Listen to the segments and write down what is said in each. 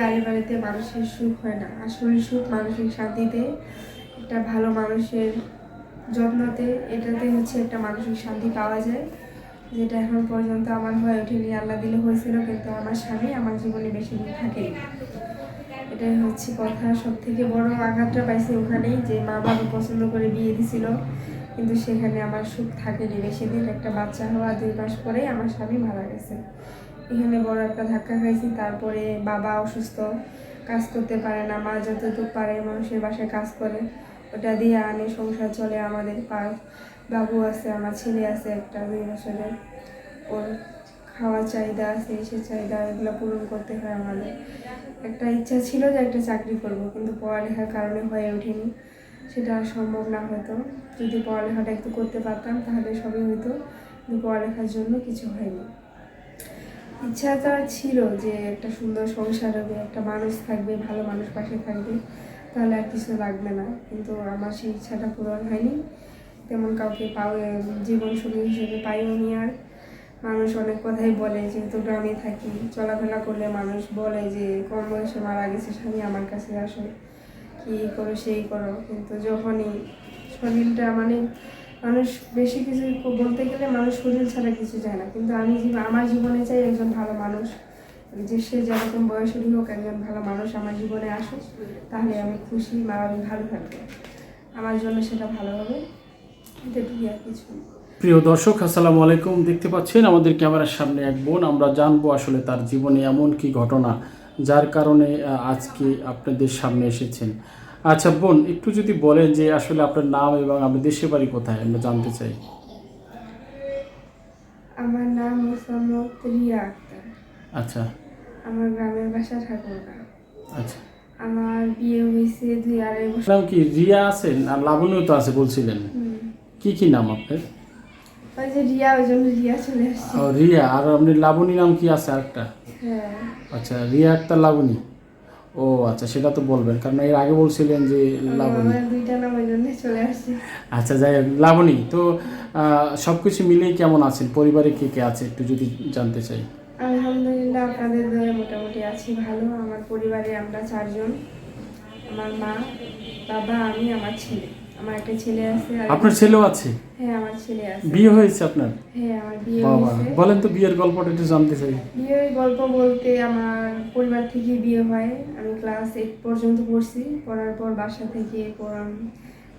গাড়ি বাড়িতে মানুষের সুখ হয় না। আসল সুখ মানসিক শান্তিতে, একটা ভালো মানুষের যত্নতে, এটাতে হচ্ছে একটা মানসিক শান্তি পাওয়া যায়। যেটা এখন পর্যন্ত আমার হয়ে ওঠেনি, আল্লাহ দিলে হয়েছিল, কিন্তু আমার স্বামী আমার জীবনে বেশি দিন থাকেনি। এটাই হচ্ছে কথা। সব থেকে বড় আঘাতটা পাইছি ওখানেই যে মা বাবা পছন্দ করে বিয়ে দিছিল, কিন্তু সেখানে আমার সুখ থাকেনি বেশি দিন। একটা বাচ্চা হওয়া দুই মাস পরেই আমার স্বামী মারা গেছে। এখানে বড় একটা ধাক্কা খাইছি, তারপরে বাবা অসুস্থ, কাজ করতে পারে না, মা যতটুকু পারে মানুষের বাসায় কাজ করে, ওটা দিয়ে আনে, সংসার চলে আমাদের পার। বাবু আছে, আমার ছেলে আছে, একটা দুই বছরের। ওর খাওয়ার চাহিদা আছে সে চাহিদা এগুলো পূরণ করতে হয় আমাদের। একটা ইচ্ছা ছিল যে একটা চাকরি করব, কিন্তু পড়ালেখার কারণে হয়ে ওঠেনি। সেটা আর সম্ভব না হতো। যদি পড়ালেখাটা একটু করতে পারতাম, তাহলে সবই হতো কিন্তু পড়ালেখার জন্য কিছু হয়নি। ইচ্ছাটা ছিল যে একটা সুন্দর সংসার হবে, একটা মানুষ থাকবে, ভালো মানুষ পাশে থাকবে, তাহলে আর কিছু লাগবে না। কিন্তু আমার সেই ইচ্ছাটা পূরণ হয়নি। তেমন কাউকে পাও জীবন সঙ্গী হিসেবে পাইও নি আর। মানুষ অনেক কথাই বলে যেহেতু গ্রামে থাকি। চলাফেরা করলে মানুষ বলে যে, কম বয়সে মারা গেছে স্বামী আমার কাছে আসো। কি করো সেই করো। কিন্তু যখনই শরীরটা মানে মানুষ বেশি কিছু বলতে গেলে মানুষ শরীর ছাড়া কিছু চায় না। কিন্তু আমি আমার জীবনে চাই একজন ভালো মানুষ। যে সে যেরকম বয়সেরই হোক একজন ভালো মানুষ আমার জীবনে আসুক, তাহলে আমি খুশি বা আমি ভালো থাকব। আমার জন্য সেটা ভালো হবে। এটুকুই আর কিছু? প্রিয় দর্শক, আসসালামু আলাইকুম। দেখতে পাচ্ছেন আমাদের ক্যামেরার সামনে এক বোন। আমরা জানব আসলে তার জীবনে এমন কি ঘটনা যার কারণে আজকে আপনাদের সামনে এসেছেন। আচ্ছা বোন একটু যদি বলেন যে আসলে আপনার নাম এবং আপনার দেশের বাড়ি কোথায় আমরা জানতে চাই। আমার নাম মোসাম্মদ রিয়া আক্তার। আচ্ছা। আমার গ্রামের বাসা ঠাকুরগা আচ্ছা। আমার বিয়ে হয়েছে দুই আড়াই বছর নাম কি? রিয়া আছেন? আর লাবণীও তো আছে বলছিলেন। কি কি নাম আপনার? ওই যে রিয়া ওই জন্য রিয়া চলে আসছে। ও, রিয়া। আর আপনি লাবণী নাম কি আছে আরেকটা? হ্যাঁ। আচ্ছা রিয়া একটা লাবণী। ও আচ্ছা সেটা তো বলবেন কারণ এর আগে বলছিলেন যে লাবণী। দুইটা নাম ওই জন্য চলে আসছে। আচ্ছা যাই হোক লাবণী তো সব কিছু মিলিয়ে কেমন আছেন? পরিবারে কে কে আছে একটু যদি জানতে চাই। আলহামদুলিল্লাহ আপনাদের দয়ে মোটামুটি আছি ভালো। আমার পরিবারে আমরা চারজন আমার মা বাবা আমি আমার ছেলে। আমার একটা ছেলে আছে আপনার ছেলেও আছে? হ্যাঁ আমার ছেলে আছে। বিয়ে হয়েছে আপনার? হ্যাঁ আমার বিয়ে হয়েছে। বলেন তো বিয়ের গল্পটা একটু জানতে চাই। বিয়ের গল্প বলতে আমার পরিবার থেকে বিয়ে হয়। আমি ক্লাস এইট পর্যন্ত পড়ছি। পড়ার পর বাসা থেকে পড়াম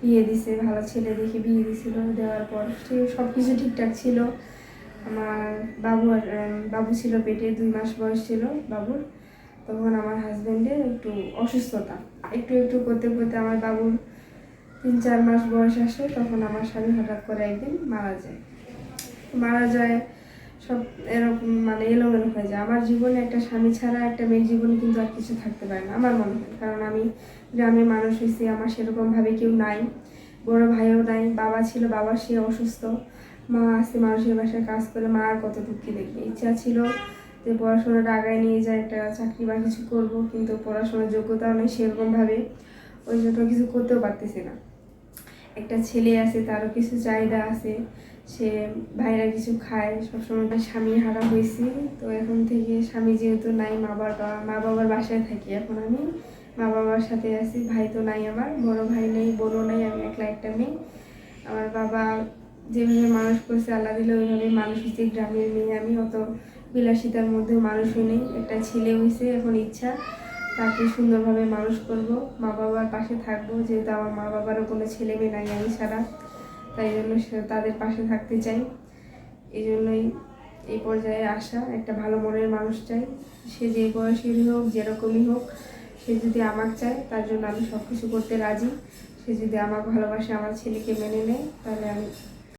বিয়ে দিছে ভালো ছেলে দেখে বিয়ে দিছিল দেওয়ার পর সব কিছু ঠিকঠাক ছিল। আমার বাবু বাবু ছিল পেটে দুই মাস বয়স ছিল বাবুর। তখন আমার হাজব্যান্ডের একটু অসুস্থতা। একটু একটু করতে করতে আমার বাবুর তিন চার মাস বয়স আসে, তখন আমার স্বামী হঠাৎ করে একদিন মারা যায়। মারা যায়, সব এরকম মানে এলোমেলো হয়ে যায়। আমার জীবনে একটা স্বামী ছাড়া একটা মেয়ের জীবনে কিন্তু আর কিছু থাকতে পারে না, আমার মনে হয়। কারণ আমি গ্রামে মানুষ হয়েছি, আমার সেরকমভাবে কেউ নাই, বড় ভাইও নাই, বাবা ছিল, বাবা সে অসুস্থ। মা আছে, মানুষের বাসায় কাজ করে, মা আর কত দুঃখী। দেখবে ইচ্ছা ছিল যে পড়াশোনাটা আগায় নিয়ে যায় একটা চাকরি বা কিছু করব, কিন্তু পড়াশোনার যোগ্যতাও নেই সেরকমভাবে ওই জন্য কিছু করতেও পারতেছে না। একটা ছেলে আছে, তারও কিছু চাহিদা আছে। সে ভাইরা কিছু খায়, সবসময় স্বামী হারা হয়েছি। তো এখন থেকে স্বামী যেহেতু নাই, মা বাবা, মা বাবার বাসায় থাকি এখন আমি। মা বাবার সাথে আছি, ভাই তো নাই আমার বড় ভাই নেই, বোনও নেই, আমি একলা একটা মেয়ে। আমার বাবা যেভাবে মানুষ করছে, আল্লাহ দিলে ওইভাবে মানুষ হচ্ছে গ্রামের মেয়ে আমি, অত বিলাসিতার মধ্যে মানুষ নেই। একটা ছেলে হয়েছে, এখন ইচ্ছা। তাকে সুন্দরভাবে মানুষ করব মা বাবার পাশে থাকব, যেহেতু আমার মা বাবারও কোনো ছেলে মেয়ে নাই আমি ছাড়া। তাই জন্য তাদের পাশে থাকতে চাই। এই জন্যই এই পর্যায়ে আসা একটা ভালো মনের মানুষ চাই। সে যে বয়সেরই হোক, যেরকমই হোক, সে যদি আমাকে চায়, তার জন্য আমি সব কিছু করতে রাজি। সে যদি আমাকে ভালোবাসে, আমার ছেলেকে মেনে নেয়, তাহলে আমি